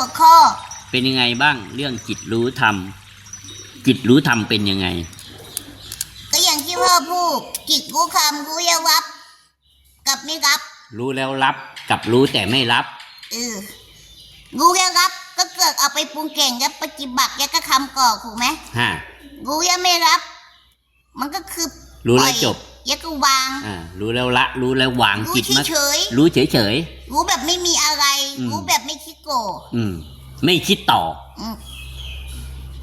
หัวข้อ เป็นยังไงบ้างเรื่องจิตรู้ธรรม จิตรู้ธรรมเป็นยังไง ก็อย่างที่พ่อพูดจิตรู้คำรู้ยวับ กับไม่รับ รู้แล้วรับกับรู้แต่ไม่รับเออรู้แล้วรับ ก็เกิดเอาไปปรุงเก่งแล้วปฏิบัติแล้วก็คำก่อถูกไหมฮะรู้แล้วไม่รับ มันก็คือรู้แล้วจบ แล้วก็วาง อ่ารู้แล้วละ รู้แล้ววางรู้จิตมาเฉยรู้เฉยเฉย ๆรู้แบบไม่มีอะไร อืม รู้แบบไม่คิดโกรธๆอืม ไม่คิดต่อ อืม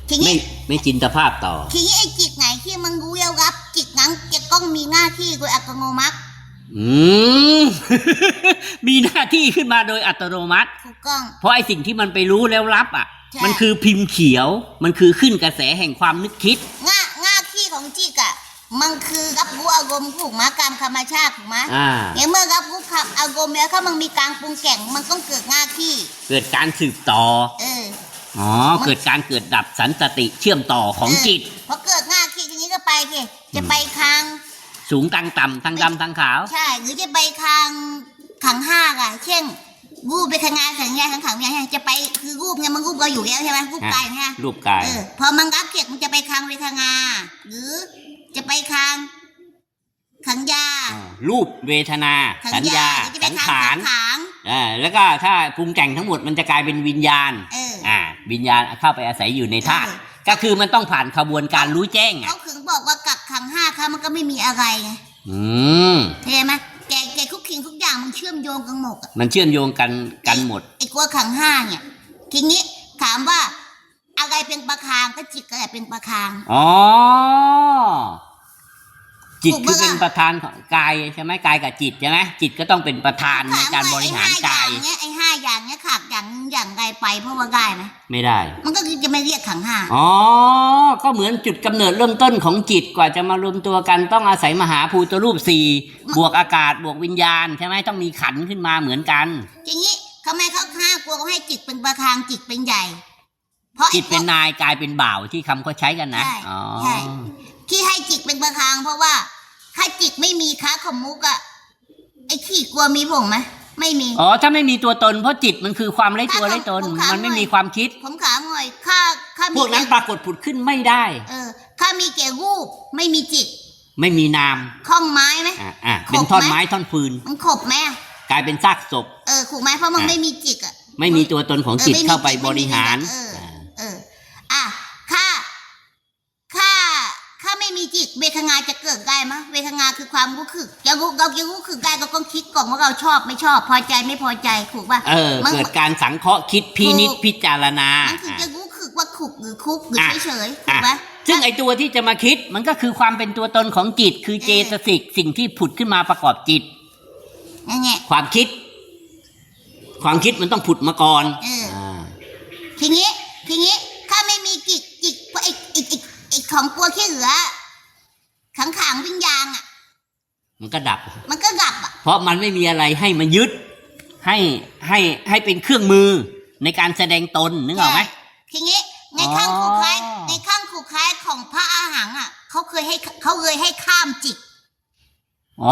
ทีไม่นี้ไม่จินตภาพต่อ ทีนี้ไอ้จิตไหนที่มันรู้แล้วรับ จิตนั้นจะต้องมีหน้าที่โดยอัตโนมัติอืม มีหน้าที่ขึ้นมาโดยอัตโนมัติ ถูกต้อง เพราะไอ้สิ่งที่มันไปรู้แล้วรับอะ ใช่ มันคือพิมพ์เขียว มันคือขึ้นกระแสแห่งความนึกคิด ง่าง่าที่ของจิตอะ มันคือรับรู้อารมณ์ถูกไหมกรรมธรรมชาติถูกไหมอ่าอย่างเมื่อรับรู้ขับอารมณ์แล้วถ้ามันมีการปรุงแต่งมันต้องเกิดง่าที่ เกิดการสืบต่อ เออ อ๋อเกิดการเกิดดับสันสติเชื่อมต่อของจิตเพอเกิดง่าที่ทีนี้ก็ไปสิจะไปคาง สูงตังต่ำทางดำทางขาว ใช่ หรือจะไปคางขังห้าอะเช่นรูปไปทางงานขังงานขังขังเนี่ยจะไปคือรูปเนี่ยมันรูปเราอยู่แล้วใช่ไหมรูปกายใช่ไหมรูปกาย เออพอมันรับเกียรติมันจะไปคางเวทนาหรือ จะไปคางขังยาอ่ารูปเวทนาขังสัญญา หรือจะไปสังคางขารสังขารอ่าแล้วก็ถ้าปรุงแต่งทั้งหมดมันจะกลายเป็นวิญญาณ เออ อ่า วิญญาณเข้าไปอาศัยอยู่ในธาตุเออก็คือมันต้องผ่านขบวนการรู้แจ้งอะ เขาถึงบอกว่ากักขังห้าครั้งมันก็ไม่มีอะไรไงอืม เข้าใจไหมแกแกทุกคิงทุกอย่างมันเชื่อมโยงกันหมดอะมันเชื่อมโยงกันกันหมด ไอ้กลัวขังห้าเนี่ยทีนี้ถามว่า อะไรเป็นประคางก็จิตก็เป็นประคาง อ๋อ จิตถูกคือปะล่ะเป็นประธานของกายใช่ไหมกายกับจิตใช่ไหมจิตก็ต้องเป็นประธานในการถมบว่ริหารไอ้กายห้อย่างเนี้ยไอ้ห้าอย่างเนี้ยขาดอย่างหนึ่งอย่างใดไปเพราะว่าได้ไหมไม่ได้ มันก็คือจะไม่เรียกขังห้าอ๋อ ก็เหมือนจุดกำเนิดเริ่มต้นของจิตกว่าจะมารวมตัวกันต้องอาศัยมหาภูตรูปสี่บวกอากาศบวกวิญญาณใช่ไหมต้องมีขันธ์ขึ้นมาเหมือนกันทีนี้ทำไมเขาห้ากลัวเขาให้จิตเป็นประคางจิตเป็นใหญ่ เพราะไอ้จิตเป็นพวกนายกายเป็นบ่าวที่คำเขาใช้กันนะใช่อ๋อใช่ ที่ให้จิตเป็นประคางเพราะว่า ถ้าจิตไม่มีค้าขมุกอะไอ้ขี้กลัวมีผงไหมไม่มี อ๋อถ้าไม่มีตัวตนเพราะจิตมันคือความไร้ตัวไร้ตน ผมถามมันไม่หน่อย มีความคิด ผมถามหน่อยข้าข้ามีพวกนั้นปรากฏผุดขึ้นไม่ได้ เออข้ามีแก่รูปไม่มีจิตไม่มีนามคล้องไม้ไหม อะอะขบเป็นท่อนไหมไม้ท่อนฟืน มันขบไหมอะกลายเป็นซากศพ เออถูกไหมเพราะมันอะ ไม่มีจิตอะ ไม่มีตัวตนของจิตเออไม่มีเข้าไปจิตบริหารไม่มีเออเออ อะข้าข้าข้าไม่มี จิตเวทนาจะเกิดได้ไหมยเวทนาคือความรู้สึกจะรู้เราจะรู้สึกได้ก็ต้องคิดก่อนว่าเราชอบไม่ชอบ พอใจไม่พอใจถูกป่ะเออมันเกิดการสังเคราะห์คิดพินิจถูกพิจารณามันคืออะจะรู้สึกว่าขุกหรือคุกหรืออะเฉยๆถูอะกไหมซึ่งไอตัวที่จะมาคิดมันก็คือความเป็นตัวตนของจิต คือเจตสิกสิ่งที่ผุดขึ้นมาประกอบจิตนั่นไงความคิด ความคิดมันต้องผุดมาก่อนเอออ่าทีนี้ทีนี้ถ้าไม่มีจิตจิตพวกไอ้ไอ้ไอ้ไอ้ของตัวขี้เหลือ ขังขังๆวิญญาณอะ มันก็ดับ มันก็ดับอะ เพราะมันไม่มีอะไรให้มันยึด ให้ให้ให้เป็นเครื่องมือในการแสดงตนนึกออกไหมทีนี้ในข้างขู่คล้ายอ๋อในข้างขู่คล้ายของพระอาหังอะเขาเคยให้เขาเคยให้ข้ามจิตอ๋อ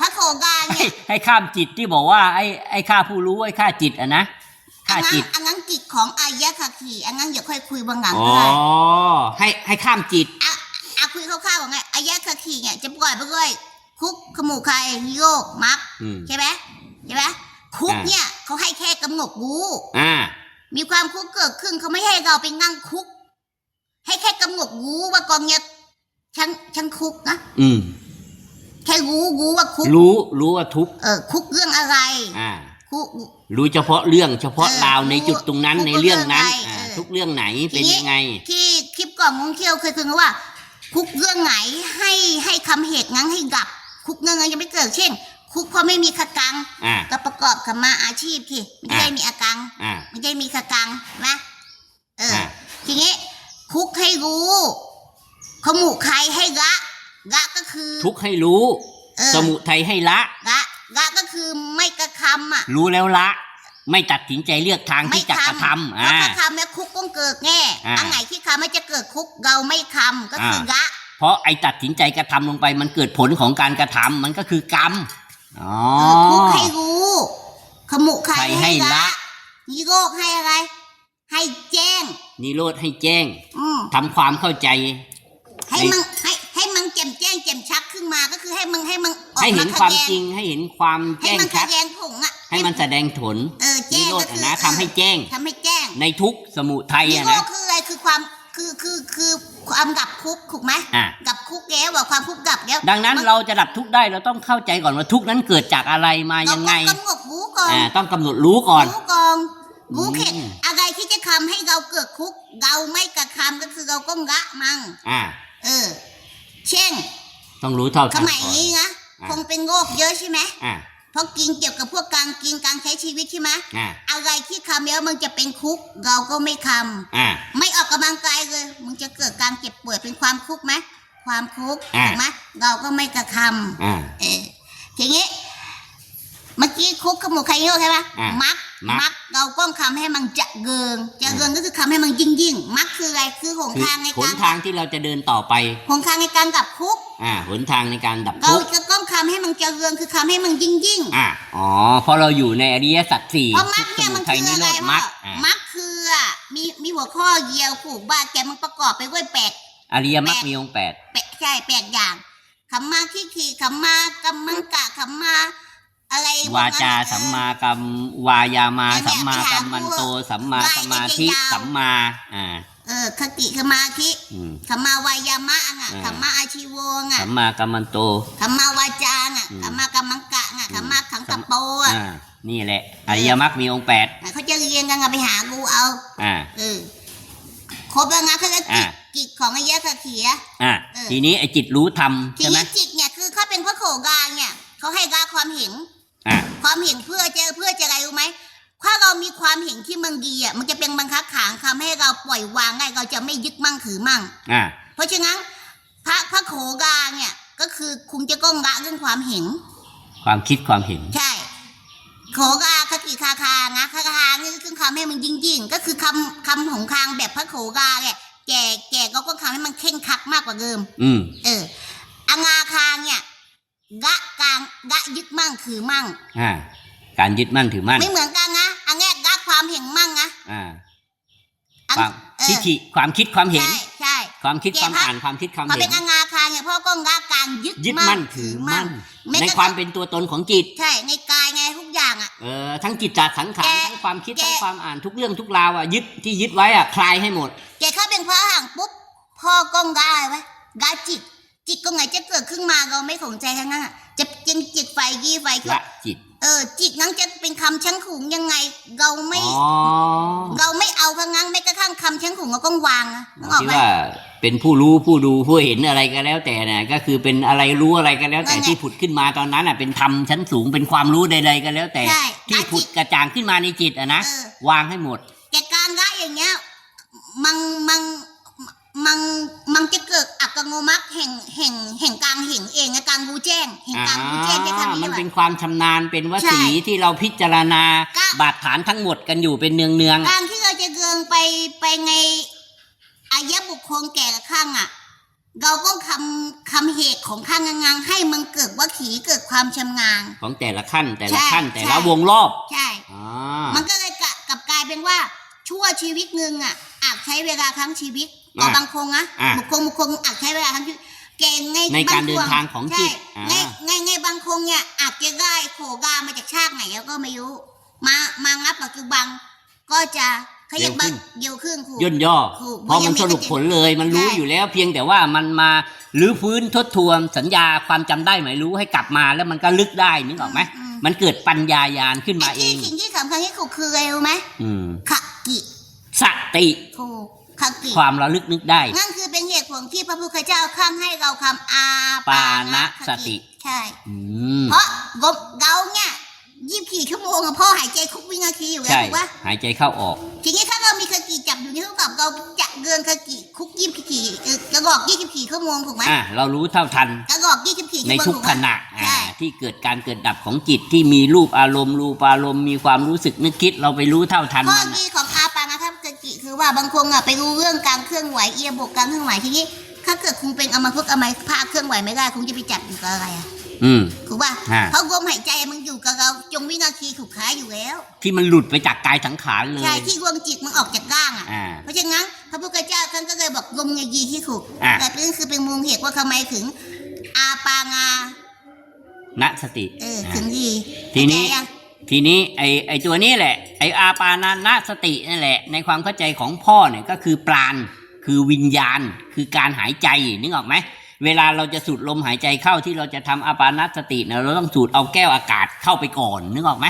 พระโขกาให้เนี่ยให้ข้ามจิตที่บอกว่าไอ้ไอ้ข้าผู้รู้ไอ้ข้าจิตอะนะข้าอันนั้จินตอันนั้นจิตของอายะคาคีอันนั้นเดี๋ยวค่อยคุยบางหลังอ๋อก็ได้ให้ให้ข้ามจิต อะอะคุยคร่าวๆว่าไงอายะคาคีเนี่ยจะปล่อยไปเลยคุกขมูกใครโยกมักอืม ใช่ไหมใช่ไหมคุกอ่า เนี่ยเขาให้แค่กำหนดรู้อ่า มีความคุกเกิดขึ้นเขาไม่ให้เราไปนั่งคุก ให้แค่กำหนดรู้ว่ากองเนี่ยฉันฉันคุกนะอืม แค่รู้รู้ว่าคุกรู้รู้ว่าทุกข์เออคุกเรื่องอะไร อ่า คุก รู้เฉพาะเรื่องเฉพาะเออราวในจุดตรงนั้นทุกในเรื่องนั้น เรื่องอะไรอ่า เออ ทุกเรื่องไหนเป็นทีนี้ยังไง ที่คลิปก่อนมงเคียวเคยคุยกันว่า คุกเรื่องไหนให้ให้คำเหตุงั้นให้ดับ คุกเรื่องนั้นยังไม่เกิดเช่น คุกเพราะไม่มีขกังอ่า ก็ประกอบคำมาอาชีพที่ไม่ได้อะ มีอากัง อ่า ไม่ได้มีขกังนะเออ อะ ทีนี้ คุกให้รู้ขมุใครให้ละละก็คือทุกข์ให้รู้ เออสมุทัยให้ละ ละละก็คือไม่กระทำอะ รู้แล้วละ ไม่ตัดสินใจเลือกทางไม่ที่จะกระทำเพราะอ่าถ้าทำแล้วคุกต้องเกิดแน่อ่าอันไหนที่ทำไม่จะเกิดคุกเราไม่ทำก็คือละเพราะไอ้ตัดสินใจกระทำลงไปมันเกิดผลของการกระทำมันก็คือกรรมอ๋อเออคุกให้รู้ ขมุใครใครให้ให้ละละนิโรธให้อะไร ให้แจ้งนิโรธให้แจ้งอืมทำความเข้าใจ ให้ในมึงให้ ให้มึงแจ่มแจ้งแจ่มชักขึ้นมาก็คือให้มึงให้มึงออกให้เห็นขความแยงจริงให้เห็นความให้แจ้งมันขชัดยงผงอะให้มันแสดงผลเออนิแจ้งโรธก็คือนะทำให้แจ้งทำให้แจ้ง ในทุกข์สมุทัยนิอะโรนะธคืออะไรคือความคือคือคือความดับทุกข์ถูกไหมอะดับทุกข์แล้วว่าความทุกข์ดับแล้วดังนั้นมัเราจะดับทุกข์ได้เราต้องเข้าใจก่อนว่าทุกข์นั้นเกิดจากอะไรมาเรายังไงต้องกำหนดรู้ก่อนอ่าต้องกำหนดรู้ก่อน รู้ก่อนรู้เข็ดอืม อะไรที่จะทำให้เราเกิดทุกข์เราไม่กระทำก็คือเราก็ละมัง อ่า เออ เช่น ต้องรู้เท่าสทันมัยก่อน นี้นะอะ คงเป็นโรคเยอะใช่ไหมอ่าเพราะกินเกี่ยวกับพวกการกินการใช้ชีวิตใช่ไหมอ่าอะไรที่ทำแล้วมันจะเป็นคุกข์เราก็ไม่ทอ่าำไม่ออกกำลังกายเลยมึงจะเกิดการเจ็บป่วยเป็นความคุกข์ไหมความคุกข์อะ ถูกไหมเราก็ไม่กระทอ่าำเออทีนี้ เมื่อกี้คุกขมูกไคโยใช่ไหมอะมักมักมักเราก็ทำให้มันจะเกิงจะเกิงก็คือทำให้มันยิ่งยิ่งมักคืออะไรคือหนคือทางในหกานรทางที่เราจะเดินต่อไป หนทางในการดับคุกข์อ่าหนทางในการดับเราทุกข์จะต้องทำให้มันเจริญคือทำให้มันยิ่งยิ่งอ่าอ๋อเพราะเราอยู่ในอริยสัจสี่เพราะมัทุกกข์สเนี่ยมุมันทัยคือนิอะโรไรธวะมรรคอ่ามักคืออะมีมีหัวข้อเดียวผูกบ้าแกมันประกอบไปด้วยแปด อริยมรรคมีองค์แปด แปดใช่แปดอย่างขมมาขี้ขี่ขมมากัมมังกะขมมา อะไรวาจาพกนั้นสัมมากัมวายามาเนี่ยสัมมาไปหากัมมันโตพวกสัมมาว่าสมาธิยาวๆสัมมาอ่าเออคติขมาคิอืมขมาวายามะอะอ่าขมมาอาชีวงอะสัมมากัมมันโตขมมาวาจาอะอืมขมมากัมมังกะอะอืมขมมาขังตะโปอะอ่านี่แหละอริยมรรคมีองค์แปดเขาจะเรียนกันอะไปหากูเอา อ่าเออครบแล้วนะเขาจะกิอ่าจกิจของไอ้ยะสะเขียอ่าเออทีนี้ไอ้จิตรู้ธรรมทีใช่ไหมนี้จิตเนี่ยคือเขาเป็นพระโขกาเนี่ยเขาให้กาความเห็นอ่า ความเห็นเพื่อจะเพื่อจะอะไรรู้ไหมถ้าเรามีความเห็นที่มันดีอะมันจะเป็นบังคับขางทำให้เราปล่อยวางได้เราจะไม่ยึดมั่งถือมั่งอ่าเพราะฉะนั้นพระพระโขกาเนี่ยก็คือคุณจะก้องละเรื่องความเห็น ความคิดความเห็น ใช่โขกาคติคาคานะคาคานี่คือคำให้มันยิ่งยิ่งๆก็คือคำคำของคางแบบพระโขกาเนี่ยแก่แก่ก็ก็ทำให้มันเข่งครัดมากกว่าเดิม อืมเอออางาคางเนี่ย กะกลางกะยึดมั่งถือมั่ง อ่า การยึดมั่นถือมั่น ไม่เหมือนกันนะอันแรกกะความเห็นมั่งนะอ่า อันความเออทิฏฐิความคิดความเห็น ใช่ใช่ ความคิดแกความพระอ่านความคิดความพอเห็เป็นนอางาคางเนี่ยพ่อก็กะการยึดยึดมั่นถือมั่นแม้ในกระทั่งความเป็นตัวตนของจิต ใช่ในกายไงทุกอย่างอะ เออทั้งจิตจัดสังขารแกทั้งความคิดแก ทั้งความอ่านทุกเรื่องทุกราวอะยึดที่ยึดไว้อะคลายให้หมด แกเข้าเป็นพระห่างปุ๊บพ่อก้องกาอะไรวะกาจิต จิตก็ไงจะเกิดขึ้นมาเราไม่สนใจทั้งนั้นอะจะจิงจิตไฟยี่ไฟก็ละจิต เออ จิตนั้นจะเป็นคำชั้งขุงยังไง เราไม่ อ๋อเราไม่เอาทั้งนั้นไม่กระทั่งคำชั้งขุงเราก็วางนะนึกออกที่ไหม ว่าเป็นผู้รู้ผู้ดูผู้เห็นอะไรก็แล้วแต่นะก็คือเป็นอะไรรู้อะไรก็แล้วแต่นั่นไง ที่ผุดขึ้นมาตอนนั้นอะเป็นธรรมชั้นสูงเป็นความรู้ใดๆก็แล้วแต่ ใช่ที่กาผุจิดต กระจ่างขึ้นมาในจิตอะนะเออ วางให้หมดแกการละอย่างเงี้ย มันมัน มันมันจะเกิดอักโงมักแห่งแห่งแห่งกลางเห็นเองนะการรู้แจ้งแห่งการรู้แจ้งจะทำมันี้นว่ะเป็นความชำนาญเป็นวสีใช่ที่เราพิจารณาก็บาดฐานทั้งหมดกันอยู่เป็นเนืองเนืองๆกาอะรที่เราจะเกิงไปไปในอายะบุคคลแก่กับข้างอะ เราก็คำคำเหตุของข้างงางให้มันเกิดว่าขีเกิดความชำนาญของแต่ละขั้นแต่ละใช่ขั้นแต่ใช่ละวงรอบใช่อ่ามันก็เลยกะกลับกลายเป็นว่าชั่วชีวิตหนึ่งอะอาจใช้เวลาทั้งชีวิต ก็บางคนนะบุคคลบุคคลอาจใช้เวลาทั้งชีวิตเก่งไงในการบเดิคนทางของจิตใช่อ่า ไงไงไงบางคนเนี่ยอาจจะได้โขกามาจากชาติไหนแล้วก็ไม่รู้ มามางับปัจจุบันก็จะขยับบังเร็วขึ้นครู ย่นย่อถูกเพราะมันสรุปผลเลยมันรู้ใช่ อยู่แล้วเพียงแต่ว่ามันมารื้อฟื้นทดทวนสัญญาความจำได้ไหมรู้ให้กลับมาแล้วมันก็ลึกได้นึกออกไหมอืมมันเกิดปัญญายาณขึ้นมาไอ้เอที่ง สิ่งที่สำคัญที่สุดคืออะไรรู้ไหมอืมขกิสติถูก ขกิความระลึกนึกได้ นั่นคือเป็นเหตุผลที่พระพุทธเจ้าข้างให้เราคำอาปานะสติ ใช่อืมเพราะกบเราเนี่ยยี่สิบสี่ชั่วโมงอะพ่อหายใจคุกวินาทีอยู่แล้วใช่ถูกปะหายใจเข้าออก ทีนี้ถ้าเรามีคกิจับอยู่นี่เท่ากับเราจะเกินคกิคุกยี่สิบสี่เอ่อกระบอกยี่สิบสี่ชั่วโมงถูกไหมอะเรารู้เท่าทันกระบอกยี่สิบสี่ชั่ในวโมงทุกถูกไหขมณะใช่อ่าที่เกิดการเกิดดับของจิตที่มีรูปอารมณ์รูปอารมณ์มีความรู้สึกนึกคิดเราไปรู้เท่าทันข้อมันดีของ ว่าบางคนอะไปรู้เรื่องการเคลื่อนไหวเอียบกการเคลื่อนไหวทีนี้ ถ้าเกิดคุณเป็นอมพึกษ์อมัยภาคเคลื่อนไหวไม่ได้คุณจะไปจับอยู่กับอะไรอะอืม ถูกป่ะอ่า เพราะลมหายใจมันอยู่กับเราจงวินาทีถูกค้าอยู่แล้ว ที่มันหลุดไปจากกายสังขารเลย ใช่ที่ดวงจิตมันออกจากร่างอะ อ่า เพราะฉะนั้นพระพุทธเจ้าท่านก็เลยบอกลมยายีที่ถูกอะ แต่นี่คือเป็นมูลเหตุว่าทำไมถึง อาปางาณสติเอออ่าถึงดีทีนี้ เข้าใจยังทีนี้ไอไอตัวนี้แหละ ไออาปานานาสตินั่นแหละ ในความเข้าใจของพ่อเนี่ยก็คือปราณคือวิญญาณ คือการหายใจนึกออกไหมเวลาเราจะสูดลมหายใจเข้าที่เราจะทำอาปานาสติเนี่ยเราต้องสูดเอาแก้วอากาศเข้าไปก่อนนึกออกไหม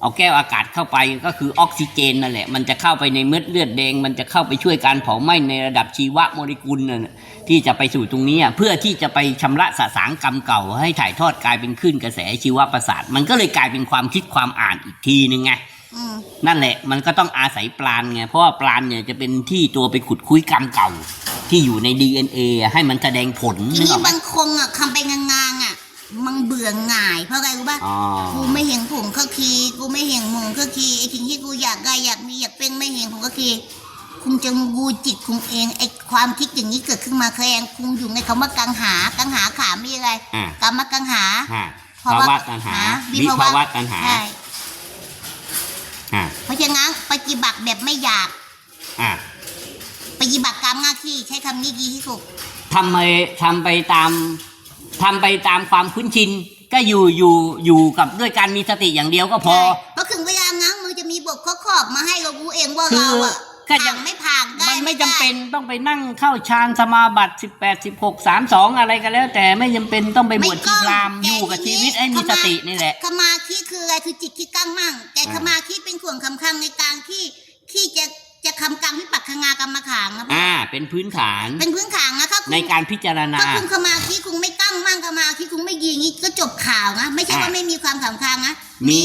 เอาแก้วอากาศเข้าไปก็คือออกซิเจนนั่นแหละ มันจะเข้าไปในเม็ดเลือดแดง มันจะเข้าไปช่วยการเผาไหม้ในระดับชีวโมเลกุลน่ะที่จะไปสู่ตรงนี้เพื่อที่จะไปชำระสสางกรรมเก่า ให้ถ่ายทอดกลายเป็นคลื่นกระแสชีวประสาท มันก็เลยกลายเป็นความคิดความอ่านอีกทีนึงไง อืมนั่นแหละมันก็ต้องอาศัยปราณไงเพราะว่าปราณเนี่ยจะเป็นที่ตัวไปขุดคุยกรรมเก่า ที่อยู่ใน DNA อะให้มันแสดงผลทีนึกอนี้อกไหม บางคนอะคำไปงางๆอะ มันเบื่อหน่าย เพราะอะไรรู้ป่ะ อ๋อ กูไม่เห็นผมก็คีกูไม่เห็นหมงก็คีไอ้สิ่งที่กูอยากได้อยากมีอยากเป็นไม่เห็นผมก็คีคุณจะงูจิตคุณเองไอ้ความคิดอย่างนี้เกิดขึ้นมาแคลงคุณอยู่ในคำว่ากังหา กังหาขามีอะไรอะ กรรมกังหา ฮะภาภาวะะตัณหา วิวิภาวะภาวะตัณหา ใช่ อะเพราะฉะนั้นปฏิบัติแบบไม่อยาก อะปฏิบัติตามหน้าที่ใช้คำนี้ดีที่สุดทำไปทำไปตามทำไปตามความคุ้นชิน ก็อยู่อยู่อยู่กับด้วยการมีสติอย่างเดียวก็พอใช่เพราะถึงเวลานั้นมึงจะมีบทข้อขอบมาให้เรารู้เองว่าคือเราอะ ก็ยังผ่านไม่ผ่านได้มันไม่จำด้เป็นต้องไปนั่งเข้าฌานสมาบัติสิบแปดสิบหกสามสองอะไรก็แล้ว แต่ไม่จำเป็นต้องไปบวชชีพราหมณ์อยู่กับชีวิตให้มีสตินี่แหละสมาธิคืออะไรคือจิตที่ตั้งมั่ง แต่อ่าสมาธิเป็นส่วนสำคัญในการที่ที่จะจะคำกรรมวิปัสสนากรรมฐานนะอ่า เป็นพื้นฐานเป็นพื้นฐานนะถ้าคุณในการพิจารณา ถ้าคุณสมาธิคุณไม่ตั้งมั่งสมาธิคุณไม่ดีงี้ก็จบข่าวนะไม่ใช่ว่าอ่าไม่มีความสำคัญนะ มี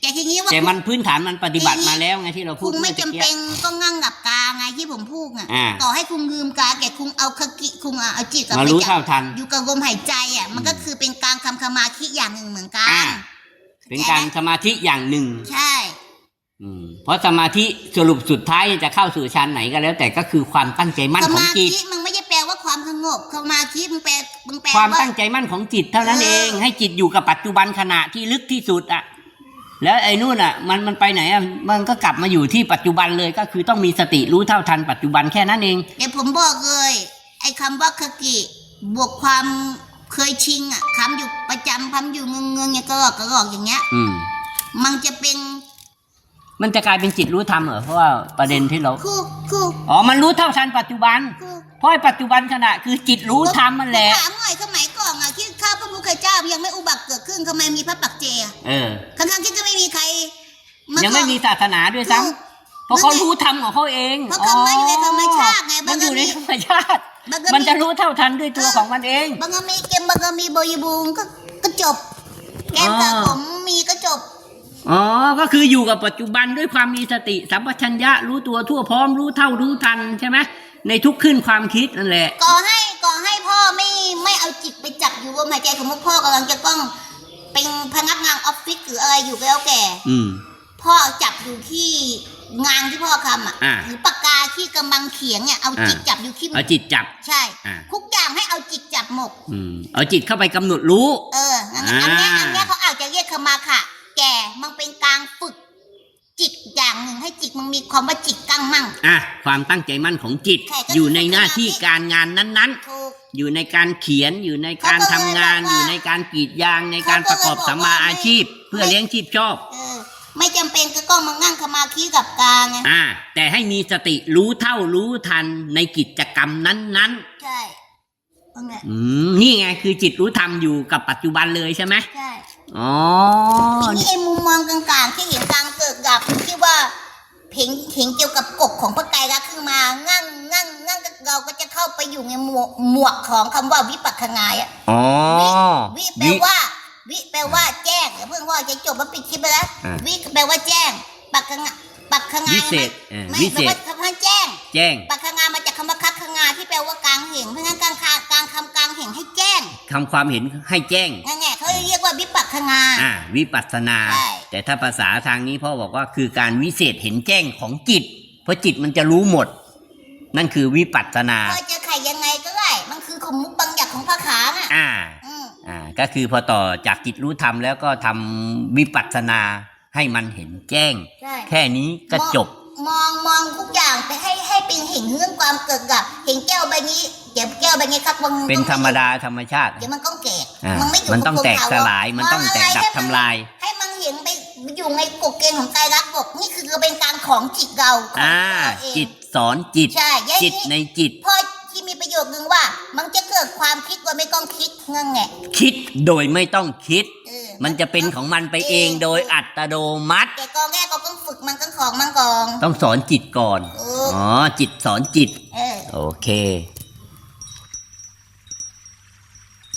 แต่ทีนี้ว่าแต่มันพื้นฐานมันปฏิบัติทีนี้มาแล้วไงที่เราพูคุดณไม่เมื่อจำกี้เป็นต้องนั่งหลับตาไงที่ผมพูดอะอ่าต่อให้คุณลืมกาแก่คุณเอาคกิคุณเอาจิตกับมาไปรู้จัเท่าทันอยู่กับลมหายใจอะมันก็คือเป็นการทำสมาธิอย่างหนึ่งเหมือนกันอ่าเป็นการสมาธิอย่างหนึ่ง ใช่อืมเพราะสมาธิสรุปสุดท้ายจะเข้าสู่ชั้นไหนก็แล้ว แต่ก็คือความตั้งใจมั่นสของมาจิตธิมันไม่ได้แปลว่าความสงบสมาธิมันแปลมันแปลความว่าตั้งใจมั่นของจิตเท่านั้นเอเออง ให้จิตอยู่กับปัจจุบันขณะที่ลึกที่สุดอะ แล้วไอ้นู่นอะมันมันไปไหนอะมันก็กลับมาอยู่ที่ปัจจุบันเลยก็คือต้องมีสติรู้เท่าทันปัจจุบันแค่นั้นเอง เดี๋ยวผมบอกเลย ไอ้คำว่าคกิบวกความเคยชิงอะคำอยู่ประจำคำอยู่เงงเงงๆอย่างกระหอกกระหอกอย่างเงี้ย อืม มันจะเป็น มันจะกลายเป็นจิตรู้ธรรมเหรอเพราะว่าประเด็นที่เราคู่คู่อ๋อมันรู้เท่าทันปัจจุบันคู่เพราะไอ้ปัจจุบันขณะคือจิตรู้ธรรมมันแหละถามหน่อยสมัยก่อนอะที่ข้าพระพุทธเจ้ายังไม่อุบัติเกิดขึ้นทำไมมีพระปักเจอะเออ ทั้งๆที่ก็ไม่มีใครยังไม่มีศาสนาด้วยซ้ำเพราะเขารู้ธรรมของเขาเองเพราะคำว่าอยู่ในธรรมชาติไงมันอยู่ในธรรมชาติ บางก็มันจะรู้เท่าทันด้วยตัวของมันเอง บางก็มีเกมบางก็มีบริบูรณ์ก็ก็จบ แก้มตาอ๋อผมมีก็จบ อ๋อ ก็คืออยู่กับปัจจุบันด้วยความมีสติ สัมปชัญญะรู้ตัวทั่วพร้อมรู้เท่ารู้ทันใช่ไหมในทุกขึ้นความคิดนั่นแหละ ก่อให้ก่อให้พ่อไม่ไม่เอาจิตไปจับอยู่ลมหายใจสมมติพ่อกำลังจะต้องเป็นพนักงานออฟฟิศหรืออะไรอยู่ก็แล้วแก่อืมพ่อจับอยู่ที่งานที่พ่อทำอะอ่าหรือปากกาที่กำลังเขียนเนี่ยเอาจิตอ่า จับอยู่ที่เอาจิตจับ ใช่อ่า ทุกอย่างให้เอาจิตจับหมก อืมเอาจิตเข้าไปกำหนดรู้ เอออันนี้อันเนี้ยอ่า อันเนี้ยเขาอา แก่มันเป็นการฝึก จิตอย่างหนึ่งให้จิตมันมีความว่าจิตกั้งมั่ง อะความตั้งใจมั่นของจิต ใช่ก็คืออยู่ในหน้าที่การงานนั้นถูก ๆ อยู่ในการเขียนอยู่ในการทำงาน เขาก็เลยบอกว่าอยู่ในการกรีดยางในการประกอบสัมมาอาชีพเพื่อเลี้ยงชีพชอบ เออ ไม่จำเป็นก็ต้องมานั่งสมาธิกับกาไงอ่า แต่ให้มีสติรู้เท่ารู้ทันในกิจกรรมนั้นใช่ตรงเนี้ยๆอืมนี่ไงคือจิตรู้ธรรมอยู่กับปัจจุบันเลยใช่ไหม ใช่ อ๋อ ทีนี้ไอ้มุมมองกลางๆ ที่เห็นการเกิดดับที่ว่าเห็นเห็นเกี่ยวกับกฎของพระไตรลักษณ์ขึ้นมางั้งงั้งงั้งเราก็จะเข้าไปอยู่ในหมวกหมวกของคำว่าวิปัสสนาอะอ๋อวิแปลว่า วิแปลว่าแจ้งเดี๋ยวเพิ่งว่าจะจบมาปิดคลิปไปแล้วอ่า วิแปลว่าแจ้ง ปักขงาปักขงาวิเศษเออไม่วิแปเศลษว่าคำว่าแจ้ง แจ้งปักขงามาจากคำว่าคักขงาที่แปลว่ากลางเห็นเพราะงั้นการคากลางคำกลางเห็นให้แจ้ง ทำความเห็นให้แจ้งนั่นไง เขาเรียกว่าวิปัสสนา อ่าวิปัสสนา ใช่ แต่ถ้าภาษาทางนี้พ่อบอกว่าคือการวิเศษเห็นแจ้งของจิต เพราะจิตมันจะรู้หมด นั่นคือวิปัสสนา พอจะไขยังไงก็ได้ มันคือขมุกบางอย่างของพระขางอะอ่า อืมอ่าก็คือพอต่อจากจิตรู้ธรรมแล้วก็ทำวิปัสสนาให้มันเห็นแจ้ง ใช่แค่นี้ก็จบ มองมองทุกอย่างไปให้ให้เป็นเห็นเรื่องความเกิดกับ เห็นแก้วใบนี้เดี๋ยวแก้วใบนี้ครับมันเป็นธรรมดาธรรมชาติ เดี๋ยวมันต้องแก่อ่ามันไม่อยู่มันต้องกับแตกคสเขลายมันต้องแตกดับทำลาย ให้มันเห็นไปอยู่ในกฎเกณฑ์ของใจรักบอกนี่คือเป็นการของจิตเราของอ่าเราเองจิตสอนจิตใช่ยายจิตในจิตพอที่มีประโยคนึงว่า มันจะเกิดความคิดโดยไม่ต้องคิดเงื่อนไงคิดโดยไม่ต้องคิดเออมันจะเป็นของมันไปเองโดยอัตโนมัติแต่กองแรก ก็ต้องฝึกมันต้องของมันกองต้องสอนจิตก่อนเอออ๋อ จิตสอนจิต เออ โอเค